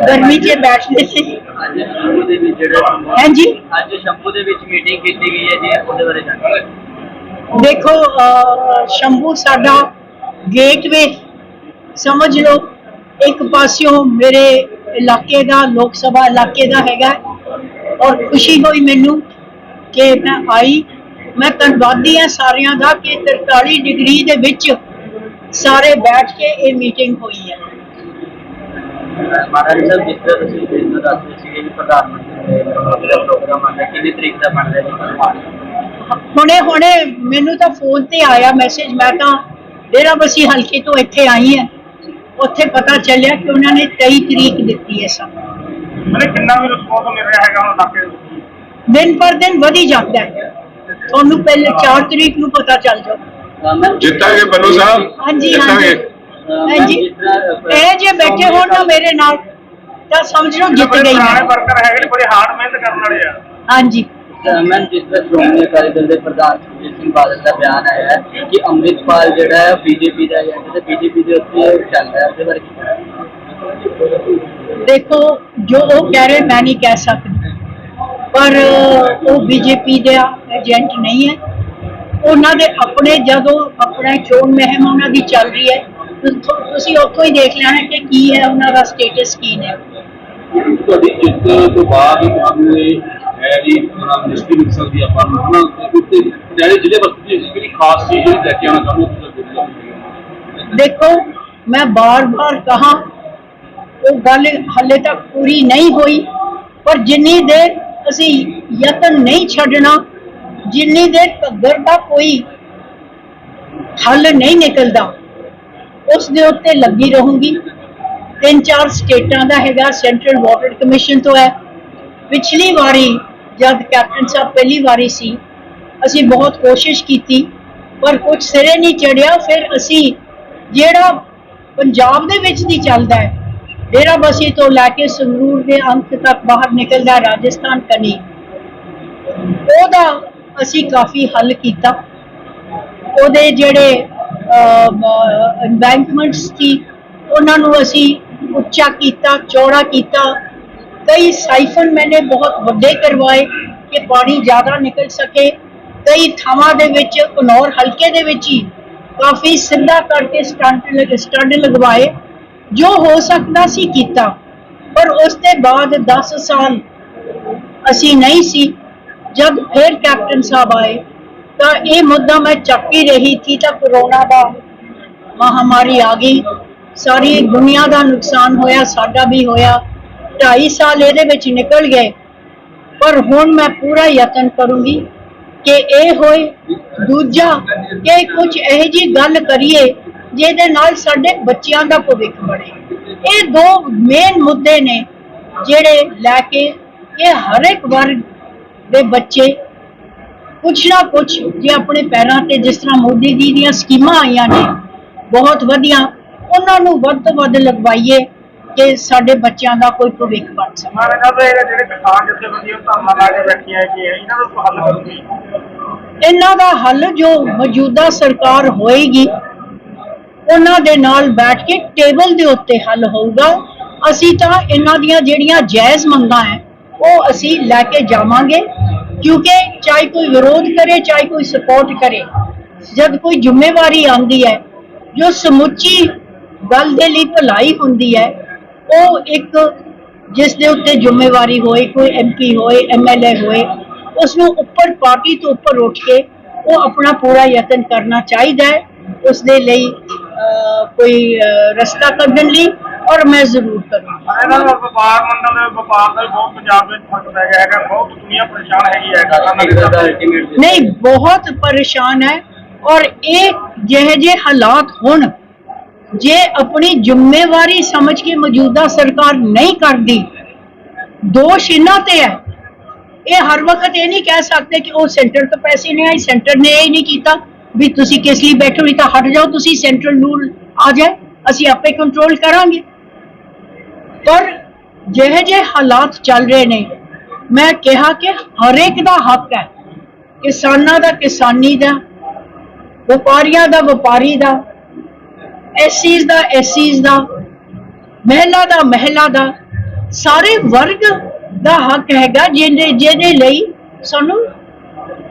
ਗਰਮੀ 'ਚ ਬੈਠਦੇ ਸੀ। ਅੱਜ ਸ਼ੰਭੂ ਦੇ ਵਿੱਚ ਜਿਹੜਾ ਹਾਂਜੀ। ਅੱਜ ਸ਼ੰਭੂ ਦੇ ਵਿੱਚ ਮੀਟਿੰਗ ਕੀਤੀ ਗਈ ਹੈ ਜੀ ਉਹਦੇ ਬਾਰੇ ਜਾਣਕਾਰੀ ਦੇਖੋ ਅਹ, ਸ਼ੰਭੂ ਸਾਡਾ ਗੇਟਵੇ ਸਮਝ ਲਓ ਇੱਕ ਪਾਸਿਓਂ ਮੇਰੇ ਇਲਾਕੇ ਦਾ ਲੋਕ ਸਭਾ ਇਲਾਕੇ ਦਾ ਹੈਗਾ ਔਰ ਖੁਸ਼ੀ ਹੋਈ ਮੈਨੂੰ ਕਿ ਮੈਂ ਆਈ। ਮੈਂ ਧੰਨਵਾਦੀ ਹਾਂ ਸਾਰਿਆਂ ਦਾ ਕਿ 43 ਡਿਗਰੀ ਦੇ ਵਿੱਚ ਸਾਰੇ ਬੈਠ ਕੇ ਇਹ ਮੀਟਿੰਗ ਹੋਈ ਹੈ। ਮਹਾਰਾਜ ਸਾਹਿਬ ਜਿਸ ਤਰ੍ਹਾਂ ਤੁਸੀਂ ਬਿਜ਼ਨਸ ਦੱਸਦੇ ਸੀਗੇ ਕਿ ਪ੍ਰਧਾਨ ਮੰਤਰੀ ਦਾ ਪ੍ਰੋਗਰਾਮ ਆਉਂਦਾ ਕਿੰਨੀ ਤਰੀਕ ਦਾ ਬਣ ਰਿਹਾ ਜੀ ਪ੍ਰੋਗਰਾਮ ਹੁਣੇ ਹੁਣੇ ਮੈਨੂੰ ਤਾਂ ਫੋਨ ਤੇ ਆਇਆ ਮੈਸੇਜ ਮੈਂ ਤਾਂ ਡੇਰਾ ਬਸੀ ਹਲਕੇ ਤੋਂ ਇੱਥੇ ਆਈ ਹਾਂ। ਉੱਥੇ ਪਤਾ ਚੱਲਿਆ ਕਿ ਉਹਨਾਂ ਨੇ 23 ਤਰੀਕ ਦਿੱਤੀ ਹੈ ਸਭ। ਮਤਲਬ ਕਿੰਨਾ ਵੀ ਰਿਸਪੌਂਸ ਮਿਲ ਰਿਹਾ ਹੈਗਾ ਹੁਣ ਇਲਾਕੇ ਵਿੱਚ ਦਿਨ ਪਰ ਦਿਨ ਵਧੀ ਜਾਂਦਾ ਹੈ। ਤੁਹਾਨੂੰ ਪਹਿਲੇ 4 ਤਰੀਕ ਨੂੰ ਪਤਾ ਚੱਲ ਜਾਊ। ਜਿੱਤਾਂਗੇ ਬੰਨੂ ਸਾਹਿਬ? ਹਾਂਜੀ ਹਾਂਜੀ। ਹਾਂਜੀ ਇਹ ਜੇ ਬੈਠੇ ਹੋਣ ਨਾ ਮੇਰੇ ਨਾਲ ਤਾਂ ਸਮਝ ਲਓ ਜਿੱਤ ਗਈ ਪੁਰਾਣੇ ਮੈਂ ਵਰਕਰ ਹੈਗੇ ਨੇ ਬੜੇ ਹਾਰਡ ਮਿਹਨਤ ਕਰਨ ਵਾਲੇ ਆ। ਹਾਂਜੀ। ਮੈਂ ਜਿਸ ਤਰ੍ਹਾਂ ਸ਼੍ਰੋਮਣੀ ਅਕਾਲੀ ਦਲ ਦੇ ਪ੍ਰਧਾਨ ਸੁਖਬੀਰ ਸਿੰਘ ਬਾਦਲ ਦਾ ਬਿਆਨ ਆਇਆ ਹੈ ਕਿ ਅੰਮ੍ਰਿਤਪਾਲ ਜਿਹੜਾ ਹੈ ਬੀਜੇਪੀ ਦਾ ਏਜੰਟ ਤੇ ਬੀਜੇਪੀ ਦੇ ਉੱਤੇ ਚੱਲ ਰਿਹਾ ਹੈ ਉਹਦੇ ਬਾਰੇ ਕੀ ਕਹਿਣਾ? ਦੇਖੋ ਜੋ ਉਹ ਕਹਿ ਰਹੇ ਮੈਂ ਨਹੀਂ ਕਹਿ ਸਕਦੀ। ਪਰ ਉਹ ਬੀਜੇਪੀ ਦਾ ਏਜੰਟ ਨਹੀਂ ਹੈ। ਉਹਨਾਂ ਦੇ ਆਪਣੇ ਜਦੋਂ ਆਪਣਾ ਚੋਣ ਮੁਹਿੰਮ ਉਹਨਾਂ ਦੀ ਚੱਲ ਰਹੀ ਹੈ ਤੁਸੀਂ ਉੱਥੋਂ ਹੀ ਦੇਖ ਲੈਣਾ ਕਿ ਕੀ ਹੈ ਉਹਨਾਂ ਦਾ ਸਟੇਟਸ ਕੀ ਨੇ। ਤੁਹਾਡੀ ਜਿੱਤ ਤੋਂ ਬਾਅਦ ਤੁਹਾਨੂੰ ਹੈ ਵੀ ਉਹਨਾਂ ਮਿਨਿਸਟਰੀ ਮਿਲ ਸਕਦੀ ਹੈ ਆਪਾਂ ਨੂੰ ਹਨਾ ਤੇ ਉੱਤੇ ਜਿਹੜੇ ਜ਼ਿਲ੍ਹੇ ਵਸਤੀ ਦੀ ਕਿਹੜੀ ਖਾਸ ਚੀਜ਼ ਜਿਹੜੀ ਲੈ ਕੇ ਆਉਣਾ ਚਾਹੁੰਦੇ ਹੋ ਨੂੰ? ਦੇਖੋ ਮੈਂ ਬਾਰ-ਬਾਰ ਕਹਾ ਉਹ ਗੱਲ ਹਲੇ ਤੱਕ ਪੂਰੀ ਨਹੀਂ ਹੋਈ ਪਰ ਜਿੰਨੀ ਦੇਰ ਅਸੀਂ ਯਤਨ ਨਹੀਂ ਛੱਡਣਾ, ਜਿੰਨੀ ਦੇਰ ਘੱਗਰ ਦਾ ਕੋਈ ਹੱਲ ਨਹੀਂ ਨਿਕਲਦਾ, ਉਸ ਦੇ ਉੱਤੇ ਲੱਗੀ ਰਹੂੰਗੀ। ਤਿੰਨ ਚਾਰ ਸਟੇਟਾਂ ਦਾ ਹੈਗਾ ਸੈਂਟਰਲ ਵਾਟਰ ਕਮਿਸ਼ਨ ਤੋਂ ਹੈ। ਪਿਛਲੀ ਵਾਰੀ ਜਦ ਕੈਪਟਨ ਸਾਹਿਬ ਪਹਿਲੀ ਵਾਰੀ ਸੀ, ਅਸੀਂ ਬਹੁਤ ਕੋਸ਼ਿਸ਼ ਕੀਤੀ, ਪਰ ਕੁਝ ਸਿਰੇ ਨਹੀਂ ਚੜਿਆ ਫਿਰ ਅਸੀਂ ਜਿਹੜਾ ਪੰਜਾਬ ਦੇ ਵਿੱਚ ਦੀ ਚੱਲਦਾ ਹੈ ਡੇਰਾਬਸੀ ਤੋਂ ਲੈ ਕੇ ਸੰਗਰੂਰ ਦੇ ਅੰਤ ਤੱਕ ਬਾਹਰ ਨਿਕਲਦਾ ਰਾਜਸਥਾਨ ਕਨੀ। ਉਹਦਾ ਅਸੀਂ ਕਾਫੀ ਹੱਲ ਕੀਤਾ। ਉਹਦੇ ਜਿਹੜੇ ਐਮਬੈਂਕਮੈਂਟਸ ਸੀ, ਉਹਨਾਂ ਨੂੰ ਅਸੀਂ ਉੱਚਾ ਕੀਤਾ, ਚੌੜਾ ਕੀਤਾ। ਕਈ ਸਾਈਫਨ ਮੈਨੇ ਬਹੁਤ ਵੱਡੇ ਕਰਵਾਏ ਕਿ ਪਾਣੀ ਜ਼ਿਆਦਾ ਨਿਕਲ ਸਕੇ। ਕਈ ਥਾਵਾਂ ਦੇ ਵਿੱਚ ਕਨੌਰ ਹਲਕੇ ਦੇ ਵਿੱਚ ਹੀ ਕਾਫੀ ਸਿੱਧਾ ਕਰਕੇ ਸਟੰਟ ਸਟੰਡ ਲਗਵਾਏ। ਜੋ ਹੋ ਸਕਦਾ ਸੀ ਕੀਤਾ। ਪਰ ਉਸ ਦੇ ਬਾਅਦ 10 ਸਾਲ ਅਸੀਂ ਨਹੀਂ ਸੀ। ਜਦ ਫਿਰ ਕੈਪਟਨ ਸਾਹਿਬ ਆਏ, ਤਾਂ ਇਹ ਮੁੱਦਾ ਮੈਂ ਚੱਕ ਹੀ ਰਹੀ ਸੀ ਤਾਂ ਕਰੋਨਾ ਦਾ ਮਹਾਮਾਰੀ ਆ ਗਈ। ਸਾਰੀ ਦੁਨੀਆ ਦਾ ਨੁਕਸਾਨ ਹੋਇਆ, ਸਾਡਾ ਵੀ ਹੋਇਆ। 2.5 ਸਾਲ ਇਹਦੇ ਵਿੱਚ ਨਿਕਲ ਗਏ। ਪਰ ਹੁਣ ਮੈਂ ਪੂਰਾ ਯਤਨ ਕਰੂੰਗੀ ਕਿ ਇਹ ਹੋਏ। ਦੂਜਾ, ਕਿ ਕੁਝ ਇਹੋ ਜੀ ਗੱਲ ਕਰੀਏ ਜਿਹਦੇ ਨਾਲ ਸਾਡੇ ਬੱਚਿਆਂ ਦਾ ਭਵਿੱਖ ਬਣੇ। ਇਹ ਦੋ ਮੇਨ ਮੁੱਦੇ ਨੇ ਜਿਹੜੇ ਲੈ ਕੇ ਇਹ ਹਰ ਇੱਕ ਵਰਗ ਦੇ ਬੱਚੇ ਕੁਛ ਨਾ ਕੁਛ ਜੇ ਆਪਣੇ ਪੈਰਾਂ ਤੇ ਜਿਸ ਤਰ੍ਹਾਂ ਮੋਦੀ ਜੀ ਦੀਆਂ ਸਕੀਮਾਂ ਆਈਆਂ ਨੇ ਬਹੁਤ ਵਧੀਆ ਉਹਨਾਂ ਨੂੰ ਵੱਧ ਤੋਂ ਵੱਧ ਲਗਵਾਈਏ ਕਿ ਸਾਡੇ ਬੱਚਿਆਂ ਦਾ ਕੋਈ ਭਵਿੱਖ ਬਣ ਸਕੇ। ਸਾਹਿਬ ਇਹ ਜਿਹੜੇ ਕਿਸਾਨ ਜਥੇਬੰਦੀਆਂ ਧਰਨਾ ਲਾ ਕੇ ਬੈਠੀਆਂ ਹੈਗੀਆਂ ਇਹਨਾਂ ਕੋਈ ਹੱਲ ਕਰੂਗੀ? ਇਹਨਾਂ ਦਾ ਹੱਲ ਜੋ ਮੌਜੂਦਾ ਸਰਕਾਰ ਹੋਏਗੀ ਉਹਨਾਂ ਦੇ ਨਾਲ ਬੈਠ ਕੇ ਟੇਬਲ ਦੇ ਉੱਤੇ ਹੱਲ ਹੋਊਗਾ। ਅਸੀਂ ਤਾਂ ਇਹਨਾਂ ਦੀਆਂ ਜਿਹੜੀਆਂ ਜਾਇਜ਼ ਮੰਗਾਂ ਹੈ, ਉਹ ਅਸੀਂ ਲੈ ਕੇ ਜਾਵਾਂਗੇ। ਕਿਉਂਕਿ ਚਾਹੇ ਕੋਈ ਵਿਰੋਧ ਕਰੇ, ਚਾਹੇ ਕੋਈ ਸਪੋਰਟ ਕਰੇ, ਜਦ ਕੋਈ ਜ਼ਿੰਮੇਵਾਰੀ ਆਉਂਦੀ ਹੈ, ਜੋ ਸਮੁੱਚੀ ਗੱਲ ਦੇ ਲਈ ਭਲਾਈ ਹੁੰਦੀ ਹੈ, ਉਹ ਇੱਕ ਜਿਸ ਦੇ ਉੱਤੇ ਜ਼ਿੰਮੇਵਾਰੀ ਹੋਏ, ਕੋਈ ਐਮਪੀ ਹੋਏ ਐਮਐਲਏ ਹੋਏ, ਉਸ ਨੂੰ ਉੱਪਰ ਪਾਰਟੀ ਤੋਂ ਉੱਪਰ ਉੱਠ ਕੇ ਉਹ ਆਪਣਾ ਪੂਰਾ ਯਤਨ ਕਰਨਾ ਚਾਹੀਦਾ ਹੈ। ਉਸ ਦੇ ਲਈ ਕੋਈ ਅਹ, ਰਸਤਾ ਕੱਢਣ ਲਈ ਔਰ ਮੈਂ ਜ਼ਰੂਰ ਕਰੂੰਗੀ। ਇਹਨਾਂ ਦਾ ਵਪਾਰ ਮੰਡਲ ਦੇ ਵਪਾਰ ਦਾ ਵੀ ਬਹੁਤ ਪੰਜਾਬ ਵਿੱਚ ਫ਼ਰਕ ਪੈ ਗਿਆ ਹੈਗਾ ਬਹੁਤ ਦੁਨੀਆ ਪਰੇਸ਼ਾਨ ਹੈਗੀ ਹੈ ਕਿਸਾਨਾਂ ਅਕਾਲੀ ਦਲ ਦਾ ultimate ਨਹੀਂ ਬਹੁਤ ਪਰੇਸ਼ਾਨ ਹੈ ਔਰ ਇਹ ਜਿਹੇ ਜਿਹੇ ਹਾਲਾਤ ਹੁਣ ਜੇ ਆਪਣੀ ਜ਼ਿੰਮੇਵਾਰੀ ਸਮਝ ਕੇ ਮੌਜੂਦਾ ਸਰਕਾਰ ਨਹੀਂ ਕਰਦੀ ਦੋਸ਼ ਇਹਨਾਂ ਤੇ ਹੈ। ਇਹ ਹਰ ਵਕਤ ਇਹ ਨਹੀਂ ਕਹਿ ਸਕਦੇ ਕਿ ਉਹ ਸੈਂਟਰ ਤੋਂ ਪੈਸੇ ਨਹੀਂ ਆਏ ਸੈਂਟਰ ਨੇ ਇਹ ਨਹੀਂ ਕੀਤਾ। ਵੀ ਤੁਸੀਂ ਕਿਸ ਲਈ ਬੈਠੋ ਨਹੀਂ ਤਾਂ ਹਟ ਜਾਓ, ਤੁਸੀਂ ਸੈਂਟਰਲ ਰੂਲ ਆ ਜਾਏ, ਅਸੀਂ ਆਪੇ ਕੰਟਰੋਲ ਕਰਾਂਗੇ। ਪਰ ਜਿਹੇ ਜਿਹੇ ਹਾਲਾਤ ਚੱਲ ਰਹੇ ਨੇ, ਮੈਂ ਕਿਹਾ ਕਿ ਹਰੇਕ ਦਾ ਹੱਕ ਹੈ, ਕਿਸਾਨਾਂ ਦਾ, ਕਿਸਾਨੀ ਦਾ, ਵਪਾਰੀਆਂ ਦਾ, ਵਪਾਰੀ ਦਾ ਐਸੀਜ਼ ਦਾ ਐਸੀਜ਼ ਦਾ, ਮਹਿਲਾ ਦਾ ਮਹਿਲਾ ਦਾ, ਸਾਰੇ ਵਰਗ ਦਾ ਹੱਕ ਹੈਗਾ ਜਿਹਦੇ ਜਿਹਦੇ ਲਈ ਸਾਨੂੰ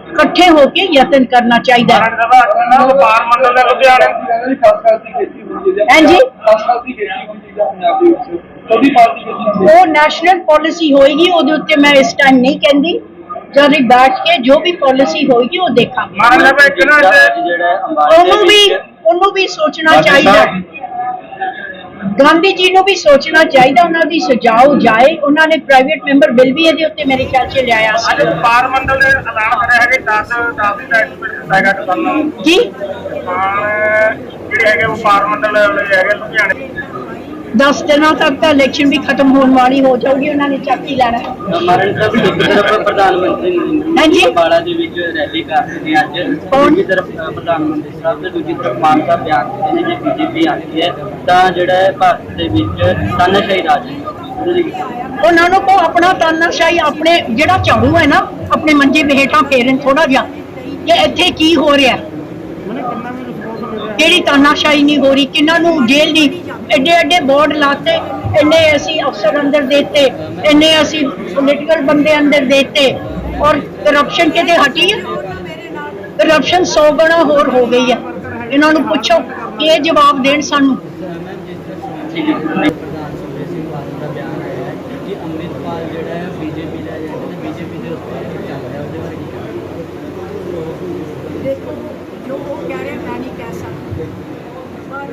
ਇਕੱਠੇ ਹੋ ਕੇ ਯਤਨ ਕਰਨਾ ਚਾਹੀਦਾ ਹੈ। ਦਾ ਕਿੰਨਾ ਵਪਾਰ ਮੰਡਲ ਦਾ ਲੁਧਿਆਣੇ। ਖਾਸ ਕਰਕੇ ਖੇਤੀ ਹੁੰਦੀ ਹੈ ਹਾਂਜੀ। ਖਾਸ ਕਰਕੇ ਖੇਤੀ ਹੁੰਦੀ ਹੈ ਪੰਜਾਬ ਦੇ ਵਿੱਚ। ਕਦੀ ਪਾਰਟੀ ਖੇਤੀ ਉਹ ਨੈਸ਼ਨਲ ਪਾਲਿਸੀ ਹੋਏਗੀ ਉਹਦੇ ਉੱਤੇ ਮੈਂ ਇਸ ਟਾਈਮ ਨਹੀਂ ਕਹਿੰਦੀ। ਜਦ ਹੀ ਬੈਠ ਕੇ ਜੋ ਵੀ ਪਾਲਿਸੀ ਹੋਏਗੀ ਉਹ ਦੇਖਾਂਗੇ। ਦਾ ਜਿਹੜਾ ਦੇ ਉਹਨੂੰ ਵੀ ਉਹਨੂੰ ਵੀ ਸੋਚਣਾ ਚਾਹੀਦਾ। ਗਾਂਧੀ ਜੀ ਨੂੰ ਵੀ ਸੋਚਣਾ ਚਾਹੀਦਾ ਉਹਨਾਂ ਦੀ ਸਜਾਓ ਜਾਏ। ਉਹਨਾਂ ਨੇ ਪ੍ਰਾਈਵੇਟ ਮੈਂਬਰ ਬਿੱਲ ਵੀ ਇਹਦੇ ਉੱਤੇ ਮੇਰੇ ਖਿਆਲ 'ਚ ਲਿਆਇਆ ਅੱਜ ਸੀ ਵਪਾਰ ਮੰਡਲ ਨੇ ਐਲਾਨ ਕਰਿਆ ਹੈ ਕਿ 10 10 ਦੀ ਟੈਕਸ ਦਿੱਤਾ ਹੈਗਾ ਕਿਸਾਨਾਂ ਨੂੰ। ਜੀ? ਜਿਹੜੇ ਹੈਗੇ ਵਪਾਰ ਮੰਡਲ ਵਾਲੇ ਹੈਗੇ ਲੁਧਿਆਣੇ 10 ਦਿਨਾਂ ਤੱਕ ਤਾਂ ਇਲੈਕਸ਼ਨ ਵੀ ਖਤਮ ਹੋਣ ਵਾਲੀ ਹੋ ਜਾਊਗੀ ਉਹਨਾਂ ਨੇ ਚੱਕ ਹੀ ਲੈਣਾ ਹੈ। ਮਰਨ ਸਾਹਿਬ ਇੱਕ ਤਰਫ ਪ੍ਰਧਾਨ ਮੰਤਰੀ ਨਰਿੰਦਰ ਹਾਂਜੀ। ਮੋਦੀ ਅੰਬਾਲਾ ਦੇ ਵਿੱਚ ਰੈਲੀ ਕਰ ਰਹੇ ਨੇ ਅੱਜ ਕੌਣ? ਦੂਜੀ ਤਰਫ ਅ, ਪ੍ਰਧਾਨ ਮੰਤਰੀ ਸਾਹਿਬ ਤੇ ਦੂਜੀ ਤਰਫ ਮਾਨ ਸਾਹਿਬ ਬਿਆਨ ਦਿੰਦੇ ਨੇ ਜੇ ਬੀਜੇਪੀ ਆਉਂਦੀ ਹੈ ਤਾਂ ਜਿਹੜਾ ਹੈ ਭਾਰਤ ਦੇ ਵਿੱਚ ਤਾਨਾਸ਼ਾਹੀ ਰਾਜ ਹੈ ਉਹਦੇ ਲਈ ਕੀ ਕਹਿਣਾ? ਉਹਨਾਂ ਨੂੰ ਕੋ ਆਪਣਾ ਤਾਨਾਸ਼ਾਹੀ ਆਪਣੇ ਜਿਹੜਾ ਝਾੜੂ ਹੈ ਨਾ ਆਪਣੇ ਮੰਜੇ ਦੇ ਹੇਠਾਂ ਫੇਰਨ ਥੋੜਾ ਜਿਹਾ ਕਿ ਇੱਥੇ ਕੀ ਹੋ ਰਿਹਾ ਹੈ। ਕਿਹੜੀ ਤਾਨਾਸ਼ਾਹੀ ਨਹੀਂ ਹੋ ਰਹੀ ਕਿੰਨਾਂ ਨੂੰ ਜੇਲ੍ਹ ਦੀ ਐਡੇ ਐਡੇ ਬੋਰਡ ਲਾਤੇ, ਇੰਨੇ ਅਸੀਂ ਅਫਸਰ ਅੰਦਰ ਦੇਤੇ, ਇੰਨੇ ਅਸੀਂ ਪੋਲੀਟੀਕਲ ਬੰਦੇ ਅੰਦਰ ਦੇਤੇ। ਔਰ ਕਰਪਸ਼ਨ ਕਿਤੇ ਹਟੀ ਹੈ ਕਰਪਸ਼ਨ 100 ਗੁਣਾ ਹੋਰ ਹੋ ਗਈ ਹੈ ਇਹਨਾਂ ਨੂੰ ਪੁੱਛੋ, ਇਹ ਜਵਾਬ ਦੇਣ ਸਾਨੂੰ। ਦੇਖੋ, ਜੋ ਉਹ ਕਹਿ ਰਹੇ, ਮੈਂ ਨਹੀਂ ਕਹਿ ਸਕਦੀ। ਪਰ